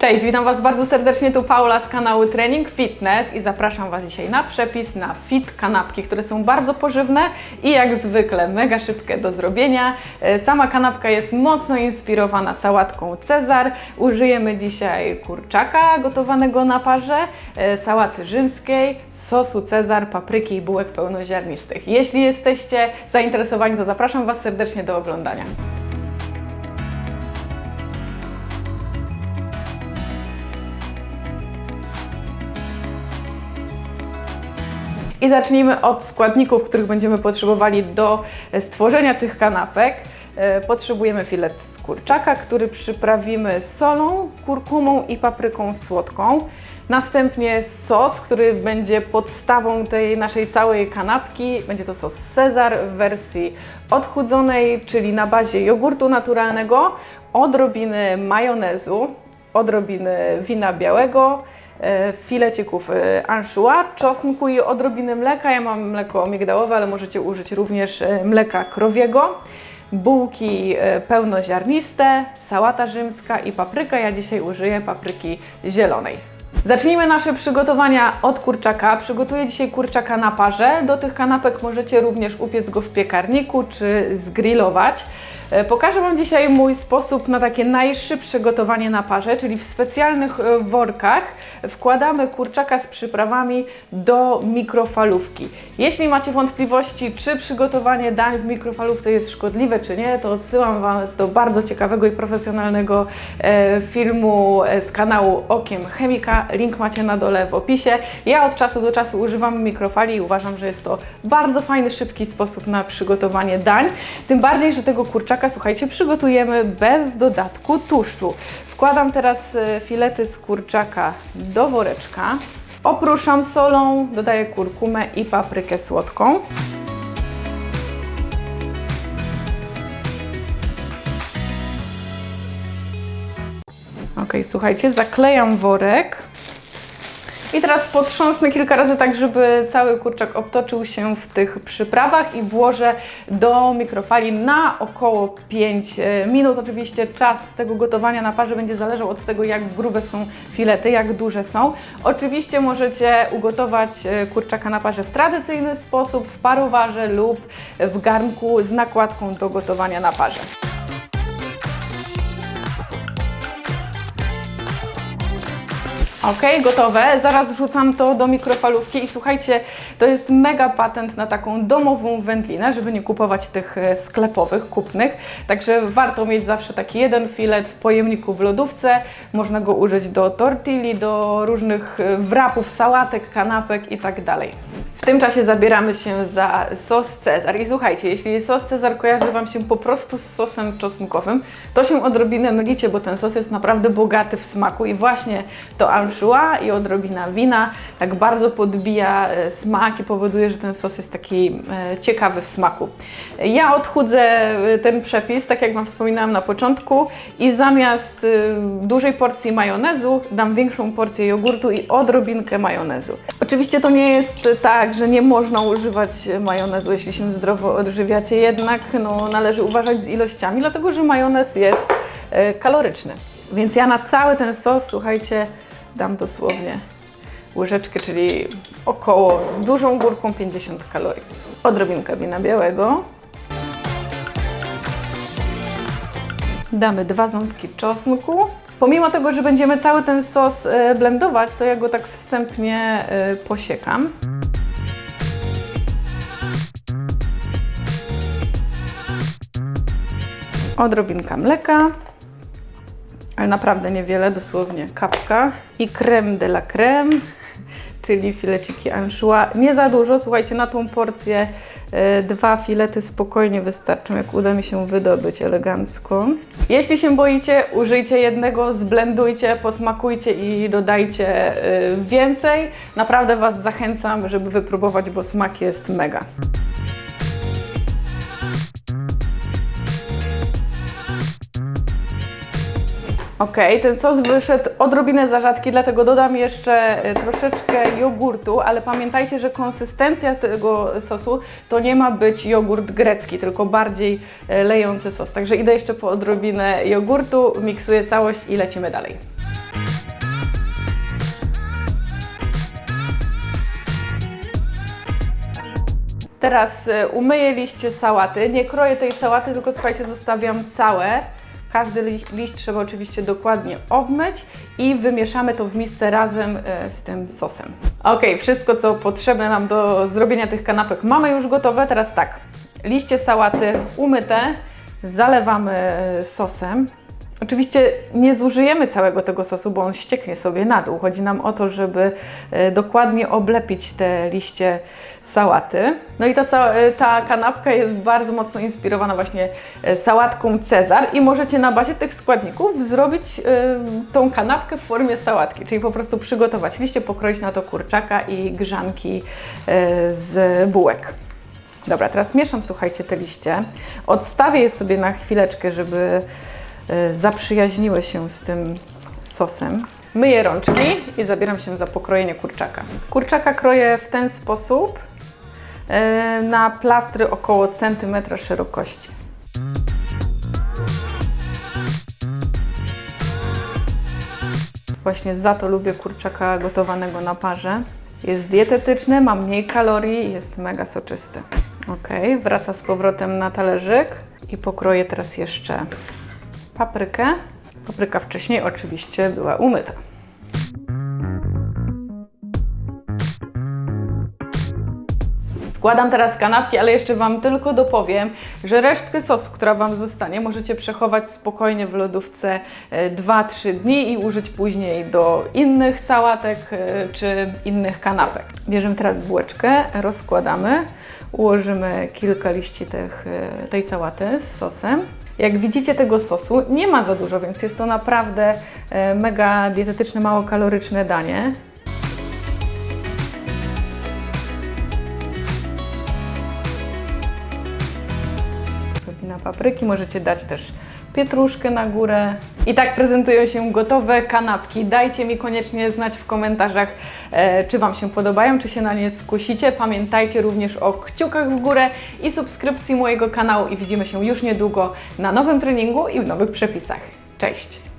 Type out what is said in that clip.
Cześć, witam Was bardzo serdecznie, tu Paula z kanału Trening Fitness i zapraszam Was dzisiaj na przepis na fit kanapki, które są bardzo pożywne i jak zwykle mega szybkie do zrobienia. E, Sama kanapka jest mocno inspirowana sałatką Cezar. Użyjemy dzisiaj kurczaka gotowanego na parze, e, sałaty rzymskiej, sosu Cezar, papryki i bułek pełnoziarnistych. Jeśli jesteście zainteresowani, to zapraszam Was serdecznie do oglądania. I zacznijmy od składników, których będziemy potrzebowali do stworzenia tych kanapek. E, Potrzebujemy filet z kurczaka, który przyprawimy solą, kurkumą i papryką słodką. Następnie sos, który będzie podstawą tej naszej całej kanapki. Będzie to sos Cezar w wersji odchudzonej, czyli na bazie jogurtu naturalnego, odrobiny majonezu, odrobiny wina białego, filecików e, anchois, czosnku i odrobiny mleka. Ja mam mleko migdałowe, ale możecie użyć również e, mleka krowiego. Bułki e, pełnoziarniste, sałata rzymska i papryka. Ja dzisiaj użyję papryki zielonej. Zacznijmy nasze przygotowania od kurczaka. Przygotuję dzisiaj kurczaka na parze. Do tych kanapek możecie również upiec go w piekarniku czy zgrillować. E, Pokażę Wam dzisiaj mój sposób na takie najszybsze gotowanie na parze, czyli w specjalnych e, workach wkładamy kurczaka z przyprawami do mikrofalówki. Jeśli macie wątpliwości, czy przygotowanie dań w mikrofalówce jest szkodliwe, czy nie, to odsyłam Was do bardzo ciekawego i profesjonalnego e, filmu z kanału Okiem Chemika. Link macie na dole w opisie. Ja od czasu do czasu używam mikrofali i uważam, że jest to bardzo fajny, szybki sposób na przygotowanie dań. Tym bardziej, że tego kurczaka, słuchajcie, przygotujemy bez dodatku tłuszczu. Wkładam teraz e, filety z kurczaka do woreczka. Opruszam solą, dodaję kurkumę i paprykę słodką. Ok, słuchajcie, zaklejam worek. I teraz potrząsnę kilka razy tak, żeby cały kurczak obtoczył się w tych przyprawach i włożę do mikrofali na około 5 minut. Oczywiście czas tego gotowania na parze będzie zależał od tego, jak grube są filety, jak duże są. Oczywiście możecie ugotować e, kurczaka na parze w tradycyjny sposób, w parowarze lub w garnku z nakładką do gotowania na parze. Ok, gotowe. Zaraz wrzucam to do mikrofalówki i słuchajcie, to jest mega patent na taką domową wędlinę, żeby nie kupować tych e, sklepowych, kupnych. Także warto mieć zawsze taki jeden filet w pojemniku w lodówce. Można go użyć do tortilli, do różnych e, wrapów, sałatek, kanapek i tak. W tym czasie zabieramy się za sos Cezar. I słuchajcie, jeśli sos Cezar kojarzy Wam się po prostu z sosem czosnkowym, to się odrobinę mylicie, bo ten sos jest naprawdę bogaty w smaku i właśnie to anchois i odrobina wina tak bardzo podbija e, smak i powoduje, że ten sos jest taki e, ciekawy w smaku. Ja odchudzę e, ten przepis, tak jak Wam wspominałam na początku i zamiast dużej porcji majonezu dam większą porcję jogurtu i odrobinkę majonezu. Oczywiście to nie jest tak, że nie można używać majonezu, jeśli się zdrowo odżywiacie, jednak no, należy uważać z ilościami, dlatego że majonez jest e, kaloryczny. Więc ja na cały ten sos, słuchajcie, dam dosłownie łyżeczkę, czyli około z dużą górką 50 kalorii. Odrobinkę wina białego. Damy dwa ząbki czosnku. Pomimo tego, że będziemy cały ten sos e, blendować, to ja go tak wstępnie e, posiekam. Odrobinka mleka, ale naprawdę niewiele, dosłownie kapka. I creme de la creme, czyli fileciki anchois. Nie za dużo, słuchajcie, na tą porcję e, dwa filety spokojnie wystarczą, jak uda mi się wydobyć elegancko. Jeśli się boicie, użyjcie jednego, zblendujcie, posmakujcie i dodajcie e, więcej. Naprawdę Was zachęcam, żeby wypróbować, bo smak jest mega. Ok, ten sos wyszedł odrobinę za rzadki, dlatego dodam jeszcze e, troszeczkę jogurtu, ale pamiętajcie, że konsystencja tego sosu to nie ma być jogurt grecki, tylko bardziej e, lejący sos. Także idę jeszcze po odrobinę jogurtu, miksuję całość i lecimy dalej. Teraz e, umyję liście sałaty. Nie kroję tej sałaty, tylko słuchajcie, zostawiam całe. Każdy liść, liść trzeba oczywiście dokładnie obmyć i wymieszamy to w misce razem e, z tym sosem. Ok, wszystko co potrzebne nam do zrobienia tych kanapek mamy już gotowe. Teraz tak, liście sałaty umyte, zalewamy e, sosem. Oczywiście nie zużyjemy całego tego sosu, bo on ścieknie sobie na dół. Chodzi nam o to, żeby e, dokładnie oblepić te liście sałaty. No i ta, e, ta kanapka jest bardzo mocno inspirowana właśnie e, sałatką Cezar i możecie na bazie tych składników zrobić tą kanapkę w formie sałatki, czyli po prostu przygotować liście, pokroić na to kurczaka i grzanki z bułek. Dobra, teraz mieszam, słuchajcie, te liście. Odstawię je sobie na chwileczkę, żeby zaprzyjaźniły się z tym sosem. Myję rączki i zabieram się za pokrojenie kurczaka. Kurczaka kroję w ten sposób e, na plastry około centymetra szerokości. Właśnie za to lubię kurczaka gotowanego na parze. Jest dietetyczny, ma mniej kalorii jest mega soczysty. Ok, wraca z powrotem na talerzyk i pokroję teraz jeszcze paprykę. Papryka wcześniej oczywiście była umyta. Składam teraz kanapki, ale jeszcze Wam tylko dopowiem, że resztkę sosu, która Wam zostanie, możecie przechować spokojnie w lodówce e, 2-3 dni i użyć później do innych sałatek e, czy innych kanapek. Bierzemy teraz bułeczkę, rozkładamy, ułożymy kilka liści tych, e, tej sałaty z sosem. Jak widzicie, tego sosu nie ma za dużo, więc jest to naprawdę e, mega dietetyczne, mało kaloryczne danie. Na papryki, możecie dać też pietruszkę na górę. I tak prezentują się gotowe kanapki. Dajcie mi koniecznie znać w komentarzach, e, czy Wam się podobają, czy się na nie skusicie. Pamiętajcie również o kciukach w górę i subskrypcji mojego kanału i widzimy się już niedługo na nowym treningu i w nowych przepisach. Cześć!